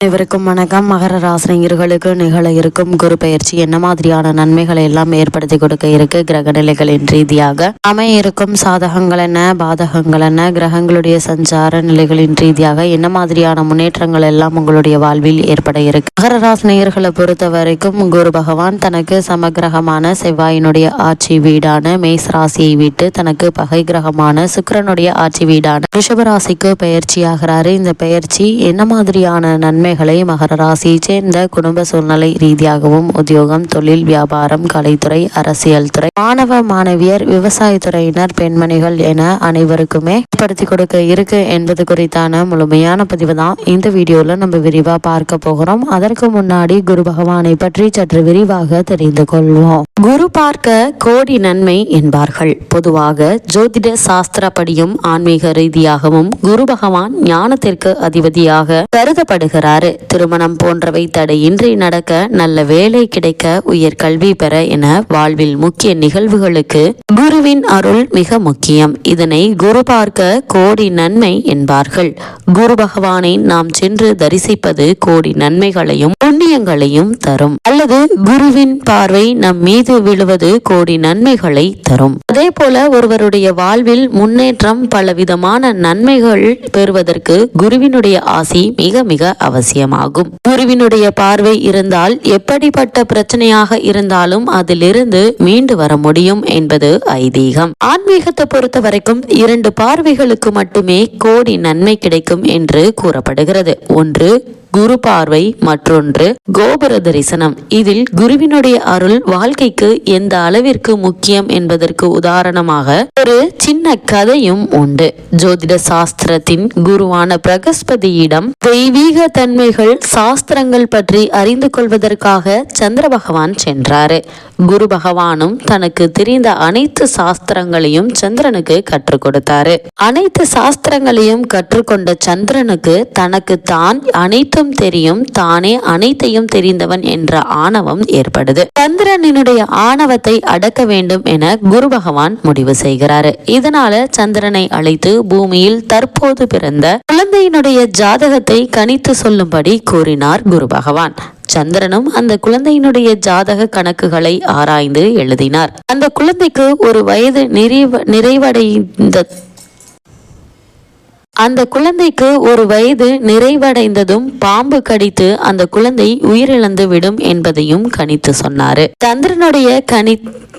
இவருக்கும் வணக்கம். மகர ராசினியர்களுக்கு நிகழ இருக்கும் குரு பயிற்சி என்ன மாதிரியான நன்மைகளை எல்லாம் ஏற்படுத்தி கொடுக்க இருக்கு? கிரக நிலைகளின் ரீதியாக அமைய இருக்கும் சாதகங்கள் என்ன? பாதகங்கள் என்ன? கிரகங்களுடைய சஞ்சார நிலைகளின் ரீதியாக என்ன மாதிரியான முன்னேற்றங்கள் எல்லாம் உங்களுடைய வாழ்வில் ஏற்பட இருக்கு? மகர ராசினியர்களை பொறுத்த வரைக்கும் குரு பகவான் தனக்கு சமகிரகமான செவ்வாயினுடைய ஆட்சி வீடான மேஸ் ராசியை விட்டு தனக்கு பகை கிரகமான சுக்கரனுடைய ஆட்சி வீடான ரிஷபராசிக்கு பயிற்சியாகிறாரு இந்த பயிற்சி என்ன மாதிரியான நன்மை நன்மைகளை மகர ராசியை சேர்ந்த குடும்ப சூழ்நிலை ரீதியாகவும் உத்தியோகம் தொழில் வியாபாரம் கலைத்துறை அரசியல் துறை மாணவ மாணவியர் விவசாயத்துறையினர் பெண்மணிகள் என அனைவருக்குமே படுத்தி கொடுக்க இருக்கு என்பது குறித்தான முழுமையான பதிவு தான். இந்த வீடியோல நம்ம விரிவா பார்க்க போகிறோம். அதற்கு முன்னாடி குரு பகவானை பற்றி சற்று விரிவாக தெரிந்து கொள்வோம். குரு பார்க்க கோடி நன்மை என்பார்கள். பொதுவாக ஜோதிட சாஸ்திரப்படியும் ஆன்மீக ரீதியாகவும் குரு பகவான் ஞானத்திற்கு அதிபதியாக கருதப்படுகிறார். திருமணம் போன்றவை தடையின்றி நடக்க நல்ல வேலை கிடைக்க உயர் கல்வி பெற என வாழ்வில் முக்கிய நிகழ்வுகளுக்கு குருவின் அருள் மிக முக்கியம். இதனை குரு பார்க்க கோடி நன்மை என்பார்கள். குரு பகவானை நாம் சென்று தரிசிப்பது கோடி நன்மைகளையும் புண்ணியங்களையும் தரும். அல்லது குருவின் பார்வை நம் மீது விழுவது கோடி நன்மைகளை தரும். அதே போல ஒருவருடைய வாழ்வில் முன்னேற்றம் பலவிதமான நன்மைகள் பெறுவதற்கு குருவினுடைய ஆசி மிக மிக அவசியம். அவசியமாகும் குருவினுடைய பார்வை இருந்தால் எப்படிப்பட்ட பிரச்சனையாக இருந்தாலும் அதிலிருந்து மீண்டு வர முடியும் என்பது ஐதீகம். ஆன்மீகத்தை பொறுத்த வரைக்கும் இரண்டு பார்வைகளுக்கு மட்டுமே கோடி நன்மை கிடைக்கும் என்று கூறப்படுகிறது. ஒன்று குரு பார்வை மற்றொன்று கோபுர தரிசனம். இதில் குருவினுடைய அருள் வாழ்க்கைக்கு எந்த அளவிற்கு முக்கியம் என்பதற்கு உதாரணமாக ஒரு சின்ன கதையும் உண்டு. ஜோதிட சாஸ்திரத்தின் குருவான பிரகஸ்பதியிடம் தெய்வீக தன்மைகள் சாஸ்திரங்கள் பற்றி அறிந்து கொள்வதற்காக சந்திர பகவான் சென்றாரு. குரு பகவானும் தனக்கு தெரிந்த அனைத்து சாஸ்திரங்களையும் சந்திரனுக்கு கற்றுக் கொடுத்தாரு. அனைத்து சாஸ்திரங்களையும் கற்றுக்கொண்ட சந்திரனுக்கு தனக்கு தான் அனைத்து அனைத்தும் தெரியும் தானே அனைத்தையும் தெரிந்தவன் என்ற ஆணவம் ஏற்படுது. சந்திரனினுடைய ஆணவத்தை அடக்க வேண்டும் என குரு பகவான் முடிவு செய்கிறாரு. இதனால சந்திரனை அழைத்து பூமியில் தற்போது பிறந்த குழந்தையினுடைய ஜாதகத்தை கணித்து சொல்லும்படி கூறினார் குரு பகவான். சந்திரனும் அந்த குழந்தையினுடைய ஜாதக கணக்குகளை ஆராய்ந்து எழுதினார். அந்த குழந்தைக்கு ஒரு வயது நிறைவ நிறைவடைந்த அந்த குழந்தைக்கு ஒரு வயது நிறைவடைந்ததும் பாம்பு கடித்து அந்த குழந்தை உயிரிழந்து விடும் என்பதையும் கணித்து சொன்னாரு. சந்திரனுடைய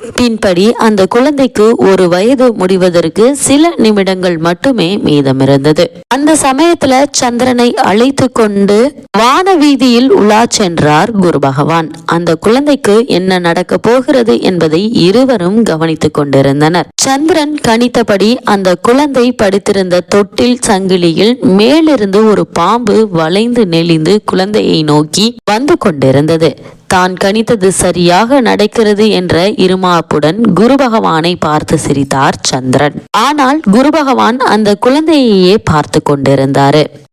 பின்படி அந்த குழந்தைக்கு ஒரு வயது முடிவதற்கு சில நிமிடங்கள் மட்டுமே மீதமிருந்தது. அந்த சமயத்துல சந்திரனை அழைத்து கொண்டு வான வீதியில் உலா சென்றார் குரு பகவான். அந்த குழந்தைக்கு என்ன நடக்க போகிறது என்பதை இருவரும் கவனித்துக் கொண்டிருந்தனர். சந்திரன் கணித்தபடி அந்த குழந்தை படுத்திருந்த தொட்டில் சங்கிலியில் மேலிருந்து ஒரு பாம்பு வளைந்து நெளிந்து குழந்தையை நோக்கி வந்து கொண்டிருந்தது. தான் கணித்தது சரியாக நடக்கிறது என்ற இருமா இருமாப்புடன் குரு பகவானை பார்த்து சிரித்தார் சந்திரன். ஆனால் குரு பகவான் அந்த குழந்தையையே பார்த்து கொண்டிருந்தாரு.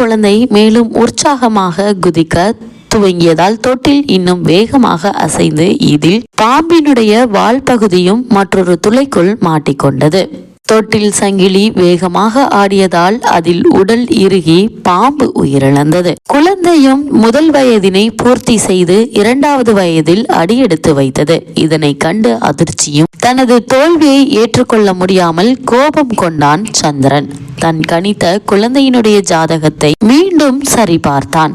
குழந்தை மேலும் உற்சாகமாக குதிக்க துவங்கியதால் தொட்டில் இன்னும் வேகமாக அசைந்து இதில் பாம்பினுடைய வால் பகுதியும் மற்றொரு துளைக்குள் மாட்டிக்கொண்டது. தொட்டில் சங்கிலி வேகமாக ஆடியதால் அதில் உடல் இறுகி பாம்பு உயிரிழந்தது. குழந்தையும் முதல் வயதினை பூர்த்தி செய்து இரண்டாவது வயதில் அடியெடுத்து வைத்தது. இதனை கண்டு அதிர்ச்சியும் தனது தோல்வியை ஏற்றுக்கொள்ள முடியாமல் கோபம் கொண்டான் சந்திரன். தன் கணித்த குழந்தையினுடைய ஜாதகத்தை மீண்டும் சரிபார்த்தான்.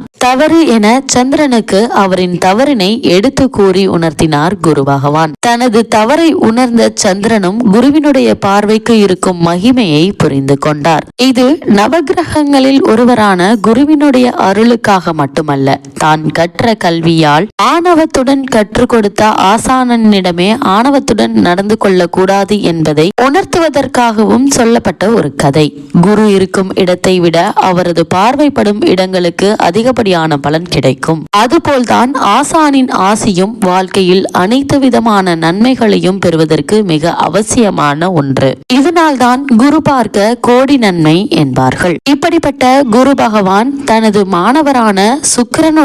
தவறு என சந்திரனுக்கு அவரின் தவறினை எடுத்து கூறி உணர்த்தினார் குரு பகவான். தனது தவறை உணர்ந்த சந்திரனும் குருவினுடைய பார்வைக்கு இருக்கும் மகிமையை புரிந்து கொண்டார். இது நவகிரகங்களில் ஒருவரான குருவினுடைய அருளுக்காக மட்டுமல்ல தான் கற்ற கல்வியால் ஆணவத்துடன் கற்றுக் கொடுத்த ஆசானனிடமே ஆணவத்துடன் நடந்து கொள்ளக்கூடாது என்பதை உணர்த்துவதற்காகவும் சொல்லப்பட்ட ஒரு கதை. குரு இருக்கும் இடத்தை விட அவரது பார்வைப்படும் இடங்களுக்கு அதிகப்படியான பலன் கிடைக்கும். அதுபோல்தான் ஆசானின் ஆசியும் வாழ்க்கையில் அனைத்து விதமான நன்மைகளையும் பெறுவதற்கு மிக அவசியமான ஒன்று. இதனால்தான் குரு பார்க்க கோடி நன்மை என்பார்கள். இப்படிப்பட்ட குரு பகவான் தனது மாணவரான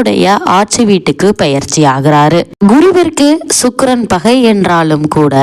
சுக்கிரனுடைய ஆட்சி வீட்டுக்கு பயிற்சி ஆகிறாரு குருவிற்கு சுக்கரன் பகை என்றாலும் கூட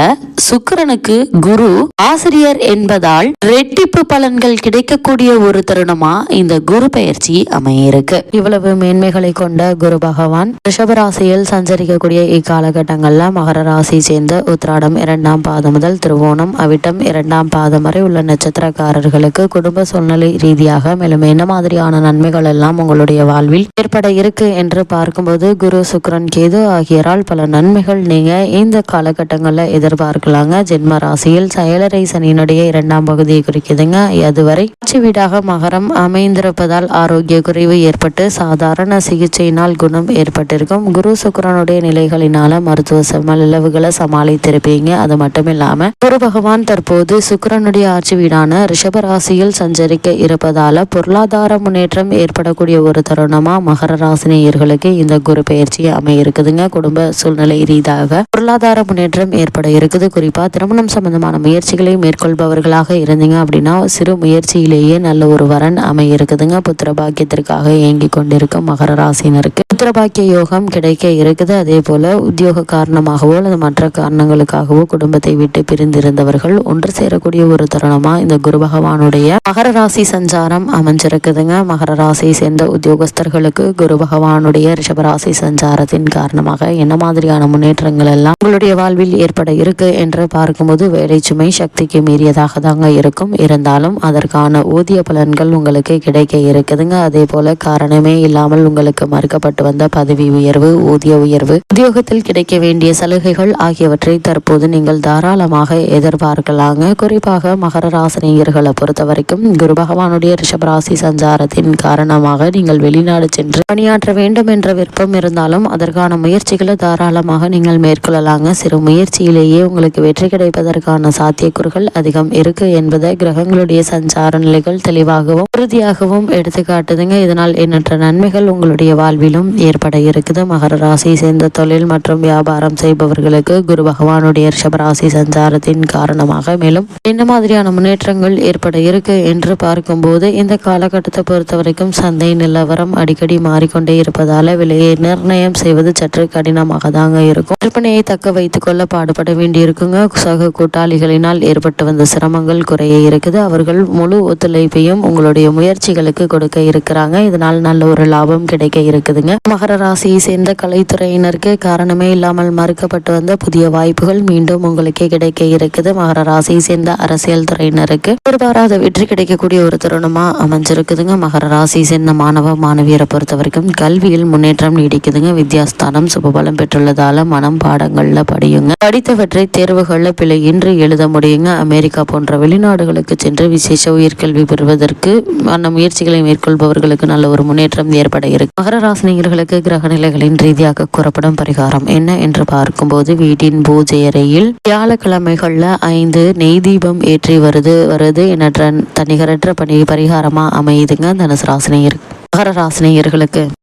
சுக்கரனுக்கு குரு ஆசிரியர் என்பதால் ரெட்டிப்பு பலன்கள் கிடைக்கக்கூடிய ஒரு தருணமா இந்த குரு பயிற்சி அமையிருக்கு. இவ்வளவு மேன்மைகளை கொண்ட குரு பகவான் ரிஷபராசியில் சஞ்சரிக்கக்கூடிய இக்காலகட்டங்கள்ல மகர ராசி சேர்ந்த உத்ராடம் இரண்டாம் பாதம் முதல் திருவோணம் அவிட்டம் இரண்டாம் பாதம் வரை உள்ள நட்சத்திரக்காரர்களுக்கு குடும்ப சூழ்நிலை ரீதியாக மேலும் என்ன மாதிரியான நன்மைகள் எல்லாம் உங்களுடைய வாழ்வில் ஏற்பட இருக்கு என்று பார்க்கும்போது குரு சுக்ரன் கேது ஆகியோரால் பல நன்மைகள் நீங்க இந்த காலகட்டங்களில் எதிர்பார்க்கலாங்க. ஜென்ம ராசியில் செயலரை சனியினுடைய இரண்டாம் பகுதியை குறிக்குதுங்க. அதுவரை ஆட்சி வீடாக மகரம் அமைந்திருப்பதால் ஆரோக்கிய குறைவு ஏற்பட்டு சாதாரண சிகிச்சையினால் குணம் ஏற்பட்டிருக்கும். குரு சுக்ரனுடைய நிலைகளினால மருத்துவ செமளவுகளை சமாளித்திருப்பீங்க. அது மட்டும் இல்லாம குரு பகவான் தற்போது சுக்ரனுடைய ஆட்சி வீடான ரிஷபராசியில் சஞ்சரிக்க இருப்பதால பொருளாதார முன்னேற்றம் ஏற்படக்கூடிய ஒரு தருணமா மகர நேயர்களுக்கு இந்த குரு பயிற்சி அமைய இருக்குதுங்க குடும்ப சூழ்நிலை ரீதியாக பொருளாதார முன்னேற்றம் ஏற்பட இருக்குது. குறிப்பா திருமணம் சம்பந்தமான முயற்சிகளை மேற்கொள்பவர்களாக இருந்தீங்க அப்படின்னா சிறு முயற்சியிலேயே நல்ல ஒரு வரன் அமைய இருக்குதுங்க புத்திர பாக்கியத்திற்காக இயங்கி கொண்டிருக்கும் மகர ராசினருக்கு புத்திர பாக்கிய யோகம் கிடைக்க இருக்குது. அதே போல உத்தியோக காரணமாகவோ அல்லது மற்ற காரணங்களுக்காகவோ குடும்பத்தை விட்டு பிரிந்திருந்தவர்கள் ஒன்று சேரக்கூடிய ஒரு தருணமா இந்த குரு பகவானுடைய மகர ராசி சஞ்சாரம் அமைஞ்சிருக்குதுங்க. மகர ராசியை சேர்ந்த உத்தியோகஸ்தர்களுக்கு குரு பகவானுடைய ரிஷபராசி சஞ்சாரத்தின் காரணமாக என்ன மாதிரியான முன்னேற்றங்கள் எல்லாம் உங்களுடைய வாழ்வில் ஏற்பட இருக்கு என்று பார்க்கும்போது வேலை சுமை சக்திக்கு மீறியதாக தாங்க இருக்கும். இருந்தாலும் அதற்கான ஊதிய பலன்கள் உங்களுக்கு கிடைக்க இருக்குதுங்க. அதே போல காரணமே இல்லாமல் உங்களுக்கு மறுக்கப்பட்டு வந்த பதவி உயர்வு ஊதிய உயர்வு உத்தியோகத்தில் கிடைக்க வேண்டிய சலுகைகள் ஆகியவற்றை தற்போது நீங்கள் தாராளமாக எதிர்பார்க்கலாங்க. குறிப்பாக மகர ராசினியர்களை பொறுத்த வரைக்கும் குரு பகவானுடைய ரிஷபராசி சஞ்சாரத்தின் காரணமாக நீங்கள் வெளிநாடு சென்று பணியாற்ற வேண்டும் என்ற விருப்பம் இருந்தாலும் அதற்கான முயற்சிகளை தாராளமாக நீங்கள் மேற்கொள்ளலாங்க. சிறு முயற்சியிலேயே உங்களுக்கு வெற்றி கிடைப்பதற்கான சாத்தியக்கூறுகள் அதிகம் இருக்கு என்பதை கிரகங்களுடைய சஞ்சார நிலைகள் தெளிவாகவும் உறுதியாகவும் எடுத்துக்காட்டுதுங்க இதனால் எண்ணற்ற நன்மைகள் உங்களுடைய வாழ்விலும் ஏற்பட இருக்குது. மகர ராசியை சேர்ந்த தொழில் மற்றும் வியாபாரம் செய்பவர்களுக்கு குரு பகவானுடைய ரிஷபராசி சஞ்சாரத்தின் காரணமாக மேலும் என்ன மாதிரியான முன்னேற்றங்கள் ஏற்பட இருக்கு என்று பார்க்கும்போது இந்த காலகட்டத்தை பொறுத்த வரைக்கும் சந்தை நிலவரம் அடிக்கடி மாறிக்கொண்டே இருப்பதால விலையை நிர்ணயம் செய்வது சற்று கடினமாக தாங்க இருக்கும். விற்பனையை தக்க வைத்துக் கொள்ள பாடுபட வேண்டியிருக்குங்க. சக கூட்டாளிகளினால் ஏற்பட்டு வந்த சிரமங்கள் குறைய இருக்குது. அவர்கள் முழு ஒத்துழைப்பையும் உங்களுடைய முயற்சிகளுக்கு கொடுக்க இருக்கிறாங்க. இதனால் நல்ல ஒரு லாபம் கிடைக்க இருக்குதுங்க. மகர ராசியை சேர்ந்த கலைத்துறையினருக்கு காரணமே இல்லாமல் மறுக்கப்பட்டு வந்த புதிய வாய்ப்புகள் மீண்டும் உங்களுக்கே கிடைக்க இருக்குது. மகர ராசியை சேர்ந்த அரசியல் துறையினருக்கு எதிர்பாராத வெற்றி கிடைக்கக்கூடிய ஒரு தருணமா அமைஞ்சிருக்குதுங்க. மகர ராசியை சேர்ந்த மாணவ மாணவியரை பொறுத்த வரைக்கும் கல்வியில் முன்னேற்றம் நீடிக்குதுங்க. வித்யாஸ்தானம் சுபபலம் பெற்றுள்ளதால மனம் பாடங்கள்ல படியுங்க. படித்தவற்றை தேர்வுகள்ல பிழையின்றி எழுத முடியுங்க. அமெரிக்கா போன்ற வெளிநாடுகளுக்கு சென்று விசேஷ உயர்கல்வி பெறுவதற்கு அந்த முயற்சிகளை மேற்கொள்பவர்களுக்கு நல்ல ஒரு முன்னேற்றம் ஏற்பட இருக்கு. மகர ராசினியர்களுக்கு கிரக நிலைகளின் ரீதியாக கூறப்படும் பரிகாரம் என்ன என்று பார்க்கும்போது வீட்டின் பூஜை அறையில் வியாழக்கிழமைகள்ல ஐந்து நெய் தீபம் ஏற்றி வருது வருது. எண்ணற்ற தனிகரற்ற பணி பரிகாரமா அமையுதுங்க தனுசு ராசினியர் மகர ராசினியர்களுக்கு.